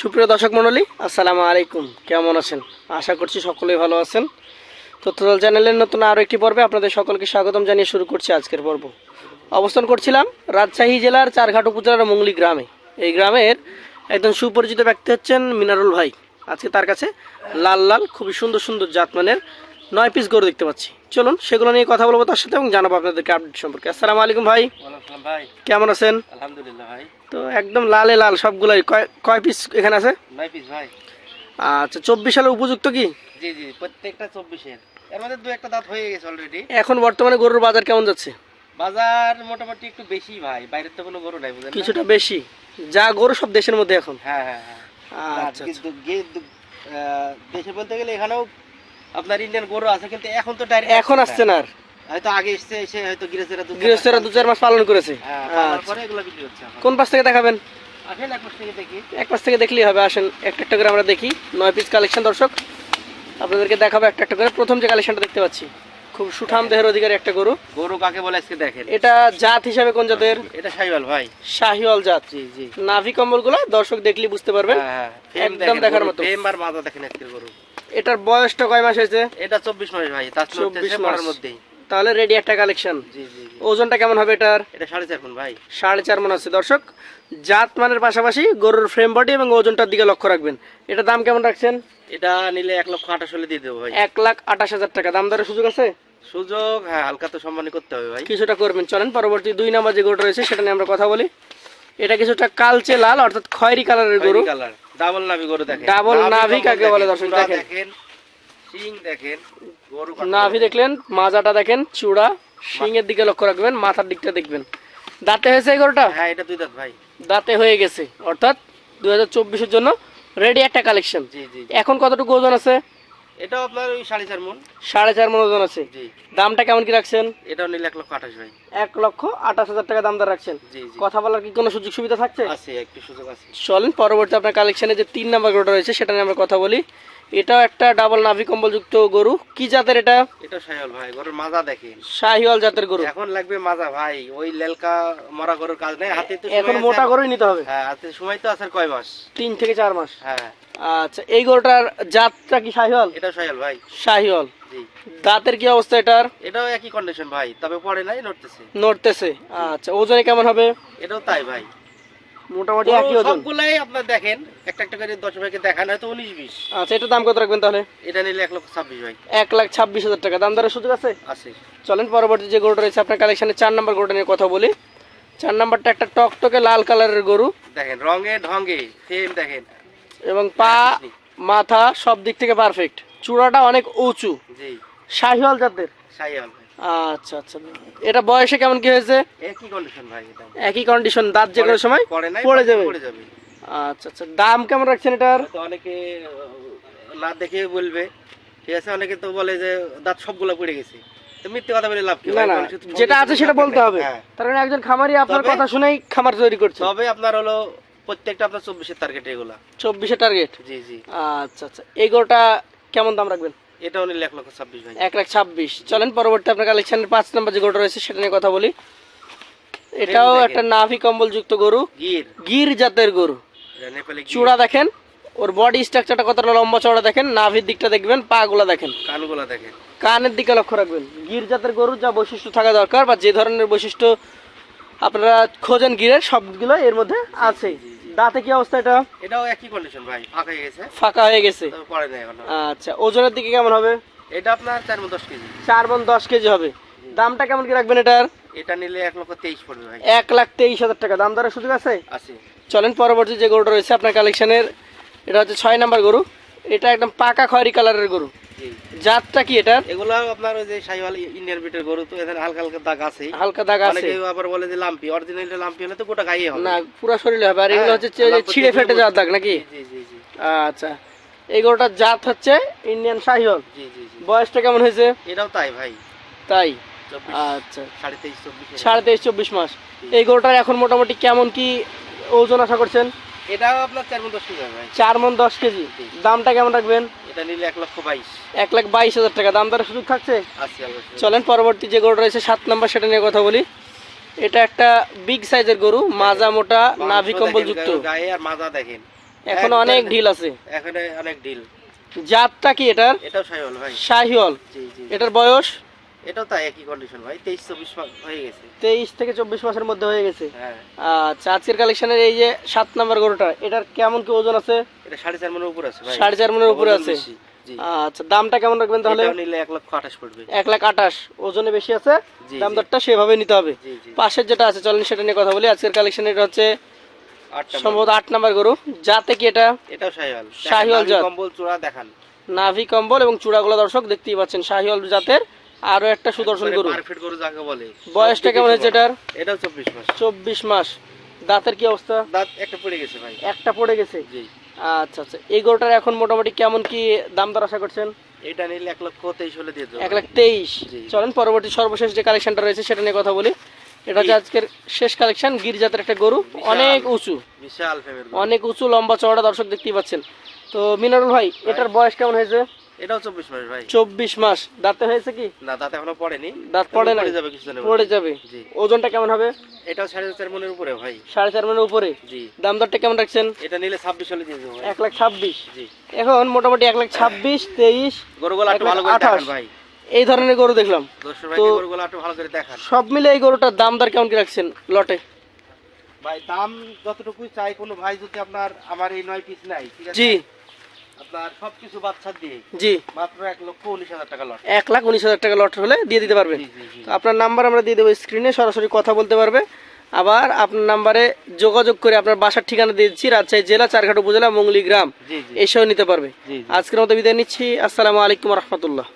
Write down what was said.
সুপ্রিয় দর্শক মণ্ডলী আসসালামু আলাইকুম। কেমন আছেন? আশা করছি সকলেই ভালো আছেন। তথ্যদল চ্যানেলের নতুন আরও একটি পর্বে আপনাদের সকলকে স্বাগতম জানিয়ে শুরু করছি আজকের পর্ব। অবস্থান করছিলাম রাজশাহী জেলার চারঘাট উপজেলার মঙ্গলি গ্রামে। এই গ্রামের একজন সুপরিচিত ব্যক্তি হচ্ছেন মিনারুল ভাই। আজকে তার কাছে লাল লাল খুবই সুন্দর সুন্দর জাতমানের নয় পিস গরু দেখতে পাচ্ছি। চলুন সেগুলো নিয়ে কথা বলব তার সাথে এবং জানাব আপনাদেরকে আপডেট সম্পর্কে। আসসালামু আলাইকুম ভাই। ভাই। কেমন আছেন? আলহামদুলিল্লাহ ভাই। তো একদম লালে লাল সবগুলাই। কয় কয় পিস এখানে আছে? নয় পিস ভাই। আচ্ছা চব্বিশ সালে উপযুক্ত কি? জি জি প্রত্যেকটা চব্বিশের। এর মধ্যে দু একটা দাঁত হয়ে গেছে অলরেডি এখন বর্তমানে গরুর বাজার কেমন যাচ্ছে? বাজার মোটামুটি একটু বেশি ভাই। বাইরের তো কোনো গরু নাই বুঝলেন কিছুটা বেশি। যা গরু সব দেশের মধ্যে এখন। হ্যাঁ হ্যাঁ হ্যাঁ। আচ্ছা কিন্তু গে- আহ, দেশে বলতে গেলে এখানেও আপনার ইন্ডিয়ান গরু আছে কিন্তু এখন তো ডাইরেক্ট এখন আসছে না আর। হয়তো আগে এসছে এসে হয়তো গৃহস্থেরা দু গৃহস্থরা দু চার মাস পালন করেছে। হ্যাঁ আচ্ছা। পরে এগুলো বিক্রি হচ্ছে কোন পাশ থেকে দেখাবেন? আসেন এক মাস থেকে দেখি। এক পাশ থেকে দেখলেই হবে আসেন। একটা একটা করে আমরা দেখি। নয় পিস কালেকশন দর্শক। আপনাদেরকে দেখাবো একটা একটা করে। প্রথম যে কালেকশনটা দেখতে পাচ্ছি খুব সুঠাম দেহের অধিকারী একটা গরু। গরু কাকে বলে আজকে দেখেন? এটা জাত হিসাবে কোন জাতের? এটা সাইবাল ভাই। শাহিওয়াল জাত। জি জি। নাভি কম্বলগুলো দর্শক দেখলেই বুঝতে পারবেন। হ্যাঁ হ্যাঁ একদম দেখার মতো। মাথা দেখেন আজকের গরু। এটার বয়সটা কয় মাস হয়েছে? এটা চব্বিশ মাস ভাই তার 24 চব্বিশ মাসের মধ্যেই। তাহলে রেডি একটা কালেকশন ওজনটা কেমন হবে এটার? এটা সাড়ে চার গুণ ভাই। সাড়ে চার মন আছে। দর্শক জাত মানের পাশাপাশি গরুর ফ্রেম বডি এবং ওজনটার দিকে লক্ষ্য রাখবেন। এটা দাম কেমন রাখছেন? এটা নিলে এক লক্ষ আঠাশ হলে দিয়ে দেবো ভাই। এক লাখ আঠাশ হাজার টাকা। দাম দরের সুযোগ আছে? সুযোগ হ্যাঁ হালকা তো সম্মানী করতে হবে ভাই। কিছুটা করবেন। চলেন পরবর্তী দুই নাম্বার যে গরুটা রয়েছে সেটা নিয়ে আমরা কথা বলি। এটা কিছুটা কালচে লাল অর্থাৎ খয়েরি কালারের গরু। কালার ডাবল নাভি গরু দেখেন। Double নাভি কাকে বলে দর্শক দেখেন। শিং দেখেন গরু নাভি দেখলেন মাজাটা দেখেন চূড়া। শিংয়ের দিকে লক্ষ্য রাখবেন মাথার দিকটা দেখবেন। দাঁতে হয়েছে এই গরুটা? হ্যাঁ এটা দুই দাঁত ভাই। দাঁতে হয়ে গেছে অর্থাৎ দুই হাজার চব্বিশের জন্য রেডি একটা কালেকশন। এখন কতটুকু ওজন আছে? আপনার ওই সাড়ে চার মন। সাড়ে চার মন ওজন আছে। দামটা কেমন কি রাখছেন? নিলে এক লক্ষ আঠাশ ভাই। এক লক্ষ আঠাশ হাজার টাকা দাম দর রাখছেন কথা বলার কি কোনো সুযোগ সুবিধা থাকছে? আছে একটু সুযোগ আছে। চলেন পরবর্তী আপনার কালেকশনে যে তিন নাম্বার গরুটা রয়েছে সেটা নিয়ে আমরা কথা বলি। এটাও একটা ডাবল নাভি কম্বল যুক্ত গরু। কি জাতের এটা? এটা সাইল ভাই গরুর মাজা দেখেন শাহিওয়াল জাতের গরু। এখন লাগবে মাজা ভাই ওই লেলকা মরা গরুর কাজ নেই হাতে তো এখন মোটা গরুই নিতে হবে? হ্যাঁ হাতে সময় তো আছে কয় মাস? তিন থেকে চার মাস। হ্যাঁ। আচ্ছা এই গরুটার জাতটা কি শাহিওয়াল? এটা সাইল ভাই। শাহিওয়াল। জি। দাঁতের কি অবস্থা এটার? এটাও একই কন্ডিশন ভাই তবে পরে নাই নড়তেছে। নড়তেছে। আচ্ছা ওজনে কেমন হবে? এটাও তাই ভাই। মোটামুটি একই ওজন। সবগুলাই আপনার দেখেন একটা একটা করে দশ ভাইকে দেখান হয়তো উনিশ বিশ। আচ্ছা এটার দাম কত রাখবেন তাহলে? এটা নিলে এক লক্ষ ছাব্বিশ ভাই। এক লাখ ছাব্বিশ হাজার টাকা। দাম দরের সুযোগ আছে? আছে। চলেন পরবর্তী যে গরুটা রয়েছে আপনার কালেকশনে চার নাম্বার গরুটা নিয়ে কথা বলি। চার নাম্বারটা একটা টকটকে লাল কালারের গরু। দেখেন রঙে ঢঙ্গে সেম দেখেন। এবং পা মাথা সব দিক থেকে পারফেক্ট চূড়াটা অনেক উঁচু। জি। শাহিওয়াল জাতের। ভাই আচ্ছা আচ্ছা। এটা বয়সে কেমন কি হয়েছে? একই কন্ডিশন ভাই একই কন্ডিশন দাঁত যে কোনো সময় পড়ে যাবে। পড়ে যাবে। আচ্ছা আচ্ছা। দাম কেমন রাখছেন এটার? হয়তো অনেকে না দেখে বলবে। ঠিক আছে অনেকে তো বলে যে দাঁত সবগুলো পড়ে গেছে। তো মিথ্যে কথা বলে লাভ কি? না যেটা আছে সেটা বলতে হবে। হ্যাঁ। তার মানে একজন খামারি আপনার কথা শুনেই খামার তৈরি করছে। তবে আপনার হলো প্রত্যেকটা আপনার চব্বিশের টার্গেট এগুলা। চব্বিশে টার্গেট জি জি। আচ্ছা আচ্ছা। এই গরুটা কেমন দাম রাখবেন? এটাও নিলে এক লক্ষ ছাব্বিশ ভাই। এক লাখ ছাব্বিশ। চলেন পরবর্তী আপনার কালেকশনের পাঁচ নম্বর যে গরুটা রয়েছে সেটা নিয়ে কথা বলি। এটাও একটা নাভি কম্বল যুক্ত গরু গির গির জাতের গরু। এটা গির চূড়া দেখেন ওর বডি স্ট্রাকচারটা কতটা লম্বা চড়া দেখেন নাভির দিকটা দেখবেন পা গুলা দেখেন। কানগুলা দেখেন। কানের দিকে লক্ষ্য রাখবেন গির জাতের গরুর যা বৈশিষ্ট্য থাকা দরকার বা যে ধরনের বৈশিষ্ট্য আপনারা খোঁজেন গিরের সবগুলো এর মধ্যে আছে। দাঁতে কি অবস্থা এটা? এটাও একই কন্ডিশন ভাই ফাঁকা হয়ে গেছে। ফাঁকা হয়ে গেছে? পরে নাই এখন আচ্ছা ওজনের দিকে কেমন হবে? এটা আপনার চার মো দশ কেজি। চার মন দশ কেজি হবে। দামটা কেমন কি রাখবেন এটার? এটা নিলে এক লক্ষ তেইশ পড়বে ভাই। এক লাখ তেইশ হাজার টাকা। দাম দরের সুযোগ আছে? আছে। চলেন পরবর্তী যে গরুটা রয়েছে আপনার কালেকশনের এটা হচ্ছে ছয় নাম্বার গরু। এটা একদম পাকা খয়েরি কালারের গরু। জাতটা কি এটার? এগুলো আপনার ওই যে শাহিওয়াল ইন্ডিয়ান বিটের গরু তো এখানে হালকা হালকা দাগ আছে। হালকা দাগ আছে। অনেকে আবার বলে যে লাম্পি অরিজিনালটা লাম্পি হলে তো গোটা গায়ে হবে। না পুরো শরীরে হবে। আর এগুলো হ্যাঁ, হচ্ছে ছিঁড়ে ফেটে যাওয়ার দাগ নাকি? জি জি জি আচ্ছা। এই গরুটার জাত হচ্ছে ইন্ডিয়ান শাহিওয়াল। জি জি জি। বয়সটা কেমন হয়েছে? এটাও তাই ভাই। তাই? আচ্ছা। সাড়ে তেইশ চব্বিশ মাস। এই গরুটার এখন মোটামুটি কেমন কি ওজন আশা করছেন? এটাও আপনার চার মো দশ কেজি ভাই। চার মন দশ কেজি। দামটা কেমন রাখবেন? এটা নিলে এক লক্ষ বাইশ। এক লাখ বাইশ হাজার টাকা। দাম দরের সুযোগ থাকছে? চলেন পরবর্তী যে গরুটা রয়েছে সাত নম্বর সেটা নিয়ে কথা বলি। এটা একটা বিগ সাইজের গরু মাজা মোটা নাভি কম্বল যুক্ত গায়ে আর মাজা দেখেন। এখন অনেক ঢিল আছে। এখানে অনেক জাতটা কি এটার? এটা ভাই। জি জি। এটার বয়স? এটাও তাই একই কন্ডিশন ভাই তেইশ চব্বিশ মাস হয়ে গেছে। তেইশ থেকে চব্বিশ মাসের মধ্যে হয়ে গেছে? হ্যাঁ। আচ্ছা আজকের কালেকশনের এই যে সাত নাম্বার গরুটা এটার কেমন কি ওজন আছে? এটা সাড়ে চার মনের উপর আছে ভাই। সাড়ে চার মনের উপরে আছে? আচ্ছা দামটা কেমন রাখবেন তাহলে? নিলে এক লক্ষ আঠাশ পড়বে। এক লাখ আঠাশ। ওজনে বেশি আছে? দাম দরটা সেভাবে নিতে হবে। পাশের যেটা আছে চলেন সেটা নিয়ে কথা বলি। আজকের কালেকশন এটা হচ্ছে সম্ভবত আট নাম্বার গরু। যাতে কি এটা? এটাও শাহিওয়াল। শাহিওয়াল জাত। কম্বল চূড়া দেখান। নাভি কম্বল এবং চূড়াগুলো দর্শক দেখতেই পাচ্ছেন শাহিওল জাতের আরও একটা সুদর্শন গরু। পারফেক্ট গরু যাকে বলে। বয়সটা কেমন হয়েছে এটার? চব্বিশ মাস। দাঁতের কি অবস্থা? দাঁত একটা পড়ে গেছে ভাই। একটা পড়ে গেছে? জি। আচ্ছা আচ্ছা। এই গরুটার এখন মোটামুটি কেমন কি দাম দর আশা করছেন? এটা নিলে এক লক্ষ তেইশ হলে দিয়ে দেবো। এক লাখ তেইশ। চলেন পরবর্তী সর্বশেষ যে কালেকশনটা রয়েছে সেটা নিয়ে কথা বলি। এটা হচ্ছে আজকের শেষ কালেকশন গির জাতের একটা গরু। অনেক উঁচু। বিশাল অনেক উঁচু লম্বা চওড়া দর্শক দেখতেই পাচ্ছেন। তো মিনারুল ভাই। এটার বয়স কেমন হয়েছে? এটাও চব্বিশ মাস ভাই। চব্বিশ মাস। দাঁতে হয়েছে কি? না দাঁত এখনও পড়েনি। দাঁত পড়ে না পড়ে যাবে কিছুদিনের পড়ে যাবে? জি। ওজনটা কেমন হবে? এটাও সাড়ে চার মনের উপরে ভাই। সাড়ে চার উপরে? জি। দাম দরটা কেমন রাখছেন? এটা নিলে ছাব্বিশ হলে দিয়ে দেবো ভাই। লাখ ছাব্বিশ। জি। এখন মোটামুটি এক লাখ ছাব্বিশ তেইশ গরুগুলো একটু ভালো করে দেখান ভাই। এই ধরনের গরু দেখলাম। তো- গরুগুলো একটু ভালো করে দেখান। সব মিলে এই গরুটার দাম দর কেমন কি রাখছেন লটে? ভাই দাম যতটুকুই চাই কোনো ভাই যদি আপনার আমার এই নয় পিস নাই ঠিক আছে? জি। আপনার সবকিছু বাচ্চা দিয়ে জি। মাত্র এক লক্ষ উনিশ হাজার টাকা লট। এক লাখ উনিশ হাজার টাকা লট হলে দিয়ে দিতে পারবেন। তো আপনার নাম্বার আমরা দিয়ে দেবো স্ক্রিনে সরাসরি কথা বলতে পারবে। আবার আপনার নাম্বারে যোগাযোগ করে আপনার বাসার ঠিকানা রাজশাহী জেলা চারঘাট উপজেলা মঙ্গলি গ্রাম। এসেও নিতে পারবে। আজকের মতো বিদায় নিচ্ছি। আসসালামু আলাইকুম রহমতুল্লাহ।